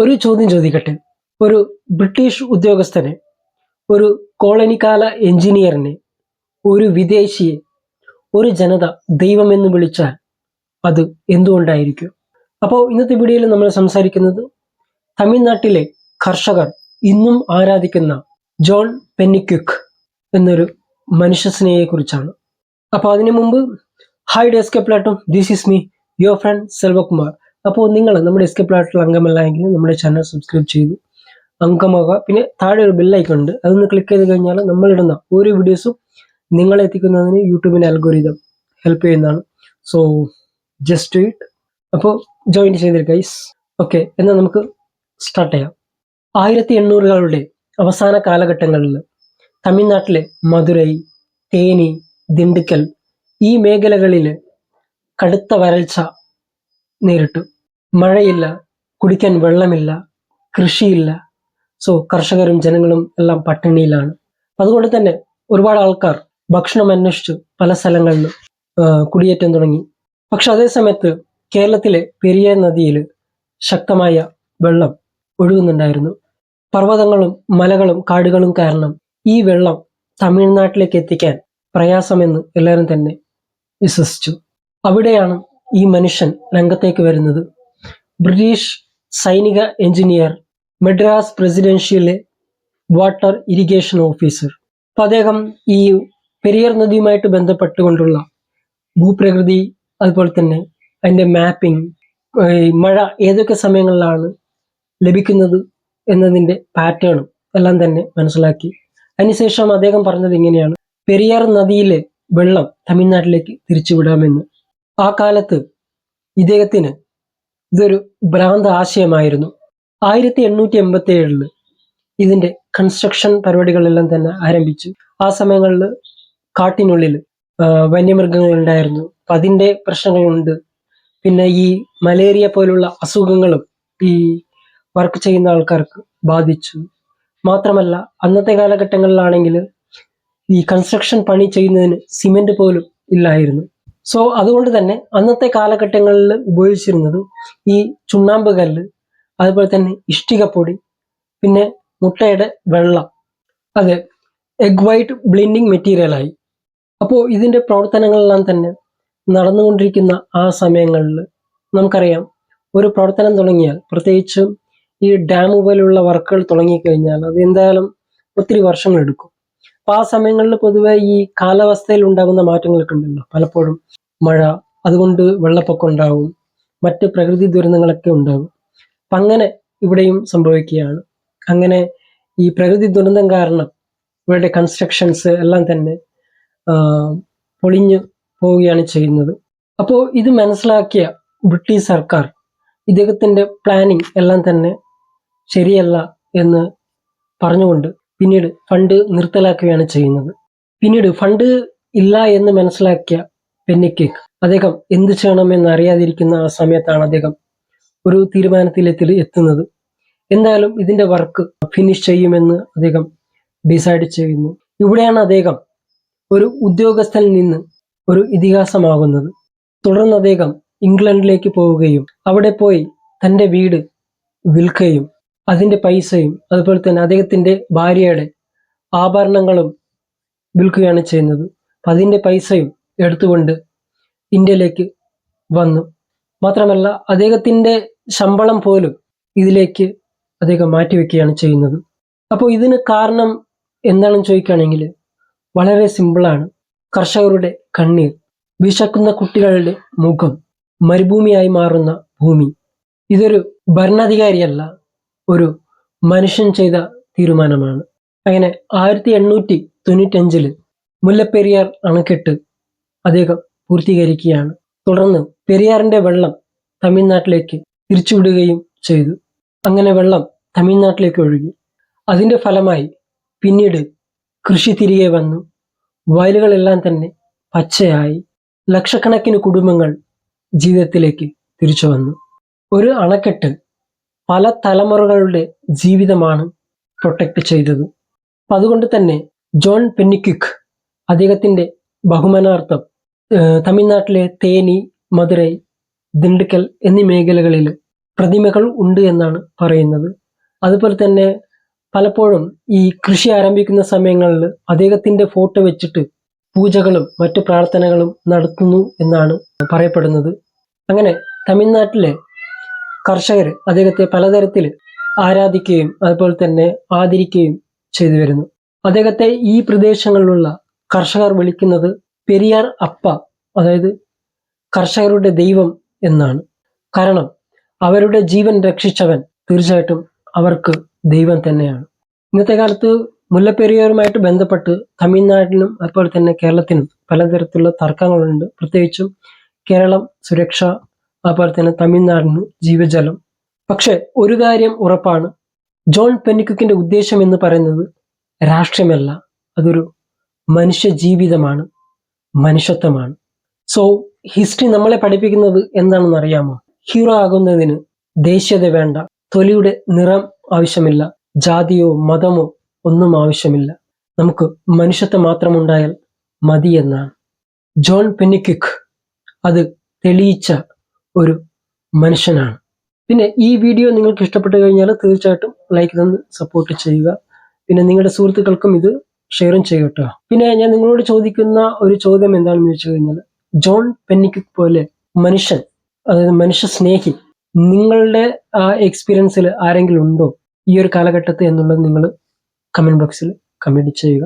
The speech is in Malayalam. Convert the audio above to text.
ഒരു ചോദ്യം ചോദിക്കട്ടെ. ഒരു ബ്രിട്ടീഷ് ഉദ്യോഗസ്ഥനെ ഒരു കോളനിക്കാല എഞ്ചിനീയറിനെ ഒരു വിദേശിയെ ഒരു ജനത ദൈവമെന്ന് വിളിച്ചാൽ അത് എന്തുകൊണ്ടായിരിക്കും? അപ്പോൾ ഇന്നത്തെ വീഡിയോയിൽ നമ്മൾ സംസാരിക്കുന്നത് തമിഴ്നാട്ടിലെ കർഷകർ ഇന്നും ആരാധിക്കുന്ന ജോൺ പെന്നിക്യുക്ക് എന്നൊരു മനുഷ്യസ്നേഹിയെ കുറിച്ചാണ് അപ്പോൾ അതിനു മുമ്പ് ഹായ് ഡെസ്കെ പ്ലാറ്റും this is me your friend Selvakumar. അപ്പോൾ നിങ്ങൾ നമ്മുടെ എസ്കെ പ്ലാറ്റിൽ അംഗമല്ല എങ്കിൽ നമ്മുടെ ചാനൽ സബ്സ്ക്രൈബ് ചെയ്ത് അംഗമാകുക പിന്നെ താഴെ ഒരു ബെല്ലൈക്കൺ ഉണ്ട്. അതൊന്ന് ക്ലിക്ക് ചെയ്ത് കഴിഞ്ഞാൽ നമ്മളിടുന്ന ഓരോ വീഡിയോസും നിങ്ങളെ എത്തിക്കുന്നതിന് യൂട്യൂബിന്റെ അൽഗോരിതം ഹെൽപ്പ് ചെയ്യുന്നതാണ്. സോ ജസ്റ്റ് ഇറ്റ് അപ്പോൾ ജോയിൻ ചെയ്തിരിക്കുക ഗൈസ് ഓക്കെ എന്നാൽ നമുക്ക് സ്റ്റാർട്ട് ചെയ്യാം. ആയിരത്തി എണ്ണൂറുകളുടെ അവസാന കാലഘട്ടങ്ങളിൽ തമിഴ്നാട്ടിലെ മധുരൈ തേനി ദിണ്ടുക്കൽ ഈ മേഖലകളിൽ കടുത്ത വരൾച്ച നേരിട്ടു. മഴയില്ല കുടിക്കാൻ വെള്ളമില്ല കൃഷിയില്ല. സോ കർഷകരും ജനങ്ങളും എല്ലാം പട്ടിണിയിലാണ്. അതുകൊണ്ട് തന്നെ ഒരുപാട് ആൾക്കാർ ഭക്ഷണം അന്വേഷിച്ച് പല സ്ഥലങ്ങളിലും കുടിയേറ്റം തുടങ്ങി. പക്ഷെ അതേ സമയത്ത് കേരളത്തിലെ പെരിയ നദിയിൽ ശക്തമായ വെള്ളം ഒഴുകുന്നുണ്ടായിരുന്നു. പർവതങ്ങളും മലകളും കാടുകളും കാരണം ഈ വെള്ളം തമിഴ്നാട്ടിലേക്ക് എത്തിക്കാൻ പ്രയാസമെന്ന് എല്ലാവരും തന്നെ വിശ്വസിച്ചു. അവിടെയാണ് ഈ മനുഷ്യൻ രംഗത്തേക്ക് വരുന്നത്. ബ്രിട്ടീഷ് സൈനിക എഞ്ചിനീയർ മദ്രാസ് പ്രസിഡൻഷ്യയിലെ വാട്ടർ ഇറിഗേഷൻ ഓഫീസർ. അപ്പൊ അദ്ദേഹം ഈ പെരിയർ നദിയുമായിട്ട് ബന്ധപ്പെട്ടുകൊണ്ടുള്ള ഭൂപ്രകൃതി അതുപോലെ തന്നെ അതിന്റെ മാപ്പിംഗ് മഴ ഏതൊക്കെ സമയങ്ങളിലാണ് ലഭിക്കുന്നത് എന്നതിന്റെ പാറ്റേണും എല്ലാം തന്നെ മനസ്സിലാക്കി. അതിനുശേഷം അദ്ദേഹം പറഞ്ഞത് ഇങ്ങനെയാണ്. പെരിയർ നദിയിലെ വെള്ളം തമിഴ്നാട്ടിലേക്ക് തിരിച്ചുവിടാമെന്ന്. ആ കാലത്ത് ഇദ്ദേഹത്തിന് ഇതൊരു ഭ്രാന്ത ആശയമായിരുന്നു. ആയിരത്തി എണ്ണൂറ്റി എൺപത്തി ഏഴിൽ ഇതിന്റെ കൺസ്ട്രക്ഷൻ പരിപാടികളെല്ലാം തന്നെ ആരംഭിച്ചു. ആ സമയങ്ങളിൽ കാട്ടിനുള്ളിൽ വന്യമൃഗങ്ങൾ ഉണ്ടായിരുന്നു അപ്പൊ അതിന്റെ പ്രശ്നങ്ങളുണ്ട്. പിന്നെ ഈ മലേറിയ പോലുള്ള അസുഖങ്ങളും ഈ വർക്ക് ചെയ്യുന്ന ആൾക്കാർക്ക് ബാധിച്ചു. മാത്രമല്ല അന്നത്തെ കാലഘട്ടങ്ങളിലാണെങ്കിൽ ഈ കൺസ്ട്രക്ഷൻ പണി ചെയ്യുന്നതിന് സിമെന്റ് പോലും ഇല്ലായിരുന്നു. സോ അതുകൊണ്ട് തന്നെ അന്നത്തെ കാലഘട്ടങ്ങളിൽ ഉപയോഗിച്ചിരുന്നത് ഈ ചുണ്ണാമ്പ് കല്ല് അതുപോലെ തന്നെ ഇഷ്ടികപ്പൊടി പിന്നെ മുട്ടയുടെ വെള്ളം. അതെ എഗ് വൈറ്റ് ബ്ലെൻഡിങ് മെറ്റീരിയലായി അപ്പോൾ ഇതിന്റെ പ്രവർത്തനങ്ങളെല്ലാം തന്നെ നടന്നുകൊണ്ടിരിക്കുന്ന ആ സമയങ്ങളിൽ നമുക്കറിയാം ഒരു പ്രവർത്തനം തുടങ്ങിയാൽ പ്രത്യേകിച്ചും ഈ ഡാം പോലുള്ള വർക്കുകൾ തുടങ്ങിക്കഴിഞ്ഞാൽ അത് എന്തായാലും ഒത്തിരി വർഷങ്ങൾ എടുക്കും. അപ്പൊ ആ സമയങ്ങളിൽ പൊതുവെ ഈ കാലാവസ്ഥയിൽ ഉണ്ടാകുന്ന മാറ്റങ്ങളൊക്കെ ഉണ്ടല്ലോ. പലപ്പോഴും മഴ അതുകൊണ്ട് വെള്ളപ്പൊക്കം ഉണ്ടാവും. മറ്റ് പ്രകൃതി ദുരന്തങ്ങളൊക്കെ ഉണ്ടാകും അപ്പൊ അങ്ങനെ ഇവിടെയും സംഭവിക്കുകയാണ്. അങ്ങനെ ഈ പ്രകൃതി ദുരന്തം കാരണം ഇവരുടെ കൺസ്ട്രക്ഷൻസ് എല്ലാം തന്നെ പൊളിഞ്ഞു പോവുകയാണ് ചെയ്യുന്നത്. അപ്പോൾ ഇത് മനസ്സിലാക്കിയ ബ്രിട്ടീഷ് സർക്കാർ ഇദ്ദേഹത്തിന്റെ പ്ലാനിങ് എല്ലാം തന്നെ ശരിയല്ല എന്ന് പറഞ്ഞുകൊണ്ട് പിന്നീട് ഫണ്ട് നിർത്തലാക്കുകയാണ് ചെയ്യുന്നത്. പിന്നീട് ഫണ്ട് ഇല്ല എന്ന് മനസ്സിലാക്കിയ പെന്നിക്കേക്ക് അദ്ദേഹം എന്ത് ചെയ്യണമെന്ന് അറിയാതിരിക്കുന്ന ആ സമയത്താണ് അദ്ദേഹം ഒരു തീരുമാനത്തിലെത്തി എത്തുന്നത്. എന്തായാലും ഇതിന്റെ വർക്ക് ഫിനിഷ് ചെയ്യുമെന്ന് അദ്ദേഹം ഡിസൈഡ് ചെയ്യുന്നു. ഇവിടെയാണ് അദ്ദേഹം ഒരു ഉദ്യോഗസ്ഥനിൽ നിന്ന് ഒരു ഇതിഹാസമാകുന്നത്. തുടർന്ന് അദ്ദേഹം ഇംഗ്ലണ്ടിലേക്ക് പോവുകയും അവിടെ പോയി തന്റെ വീട് വിൽക്കുകയും അതിന്റെ പൈസയും അതുപോലെ തന്നെ അദ്ദേഹത്തിന്റെ ഭാര്യയുടെ ആഭരണങ്ങളും വിൽക്കുകയാണ് ചെയ്യുന്നത്. അപ്പം അതിന്റെ പൈസയും എടുത്തുകൊണ്ട് ഇന്ത്യയിലേക്ക് വന്നു. മാത്രമല്ല അദ്ദേഹത്തിന്റെ ശമ്പളം പോലും ഇതിലേക്ക് അദ്ദേഹം മാറ്റിവെക്കുകയാണ് ചെയ്യുന്നത്. അപ്പോൾ ഇതിന് കാരണം എന്താണെന്ന് ചോദിക്കുകയാണെങ്കിൽ വളരെ സിമ്പിളാണ് കർഷകരുടെ കണ്ണീർ. വിശക്കുന്ന കുട്ടികളുടെ മുഖം. മരുഭൂമിയായി മാറുന്ന ഭൂമി. ഇതൊരു ഭരണാധികാരിയല്ല. ഒരു മനുഷ്യൻ ചെയ്ത തീരുമാനമാണ്. അങ്ങനെ ആയിരത്തി എണ്ണൂറ്റി തൊണ്ണൂറ്റഞ്ചിൽ മുല്ലപ്പെരിയാർ അണക്കെട്ട് അദ്ദേഹം പൂർത്തീകരിക്കുകയാണ്. തുടർന്ന് പെരിയാറിന്റെ വെള്ളം തമിഴ്നാട്ടിലേക്ക് തിരിച്ചുവിടുകയും ചെയ്തു. അങ്ങനെ വെള്ളം തമിഴ്നാട്ടിലേക്ക് ഒഴുകി. അതിന്റെ ഫലമായി പിന്നീട് കൃഷി തിരികെ വന്നു. വയലുകളെല്ലാം തന്നെ പച്ചയായി. ലക്ഷക്കണക്കിന് കുടുംബങ്ങൾ ജീവിതത്തിലേക്ക് തിരിച്ചു വന്നു. ഒരു അണക്കെട്ട് പല തലമുറകളുടെ ജീവിതമാണ് പ്രൊട്ടക്ട് ചെയ്തത്. അപ്പൊ അതുകൊണ്ട് തന്നെ ജോൺ പെന്നിക്വിക് അദ്ദേഹത്തിന്റെ ബഹുമാനാർത്ഥം തമിഴ്നാട്ടിലെ തേനി മധുരൈ ദിണ്ടുക്കൽ എന്നീ മേഖലകളിൽ പ്രതിമകൾ ഉണ്ട് എന്നാണ് പറയുന്നത്. അതുപോലെ തന്നെ പലപ്പോഴും ഈ കൃഷി ആരംഭിക്കുന്ന സമയങ്ങളിൽ അദ്ദേഹത്തിന്റെ ഫോട്ടോ വെച്ചിട്ട് പൂജകളും മറ്റു പ്രാർത്ഥനകളും നടത്തുന്നു എന്നാണ് പറയപ്പെടുന്നത്. അങ്ങനെ തമിഴ്നാട്ടിലെ കർഷകർ അദ്ദേഹത്തെ പലതരത്തിൽ ആരാധിക്കുകയും അതുപോലെ തന്നെ ആദരിക്കുകയും ചെയ്തു വരുന്നു. അദ്ദേഹത്തെ ഈ പ്രദേശങ്ങളിലുള്ള കർഷകർ വിളിക്കുന്നത് പെരിയാർ അപ്പ അതായത് കർഷകരുടെ ദൈവം എന്നാണ്. കാരണം അവരുടെ ജീവൻ രക്ഷിച്ചവൻ തീർച്ചയായിട്ടും അവർക്ക് ദൈവം തന്നെയാണ്. ഇന്നത്തെ കാലത്ത് മുല്ലപ്പെരിയാറുമായിട്ട് ബന്ധപ്പെട്ട് തമിഴ്നാട്ടിനും അതുപോലെ തന്നെ കേരളത്തിനും പലതരത്തിലുള്ള തർക്കങ്ങളുണ്ട്. പ്രത്യേകിച്ചും കേരളം സുരക്ഷ അതുപോലെ തന്നെ തമിഴ്നാടിന് ജീവജലം. പക്ഷെ ഒരു കാര്യം ഉറപ്പാണ്. ജോൺ പെന്നിക്കുക്കിന്റെ ഉദ്ദേശം എന്ന് പറയുന്നത് രാഷ്ട്രീയമല്ല. അതൊരു മനുഷ്യ ജീവിതമാണ് മനുഷ്യത്വമാണ്. സോ ഹിസ്റ്ററി നമ്മളെ പഠിപ്പിക്കുന്നത് എന്താണെന്ന് അറിയാമോ ഹീറോ ആകുന്നതിന് ദേശീയത വേണ്ട. തൊലിയുടെ നിറം ആവശ്യമില്ല. ജാതിയോ മതമോ ഒന്നും ആവശ്യമില്ല. നമുക്ക് മനുഷ്യത്വം മാത്രമുണ്ടായാൽ മതി എന്നാണ് ജോൺ പെന്നിക്വിക്ക് അത് തെളിയിച്ച ഒരു മനുഷ്യനാണ്. പിന്നെ ഈ വീഡിയോ നിങ്ങൾക്ക് ഇഷ്ടപ്പെട്ടു കഴിഞ്ഞാൽ തീർച്ചയായിട്ടും ലൈക്ക് തന്ന് സപ്പോർട്ട് ചെയ്യുക. പിന്നെ നിങ്ങളുടെ സുഹൃത്തുക്കൾക്കും ഇത് ഷെയറും ചെയ്യട്ടോ. പിന്നെ ഞാൻ നിങ്ങളോട് ചോദിക്കുന്ന ഒരു ചോദ്യം എന്താണെന്ന് വെച്ച് കഴിഞ്ഞാൽ ജോൺ പെന്നിക്ക് പോലെ മനുഷ്യൻ അതായത് മനുഷ്യ സ്നേഹി നിങ്ങളുടെ ആ എക്സ്പീരിയൻസിൽ ആരെങ്കിലും ഉണ്ടോ? ഈ ഒരു കാലഘട്ടത്തിൽ എന്നുള്ളത് നിങ്ങൾ കമന്റ് ബോക്സിൽ കമന്റ് ചെയ്യുക.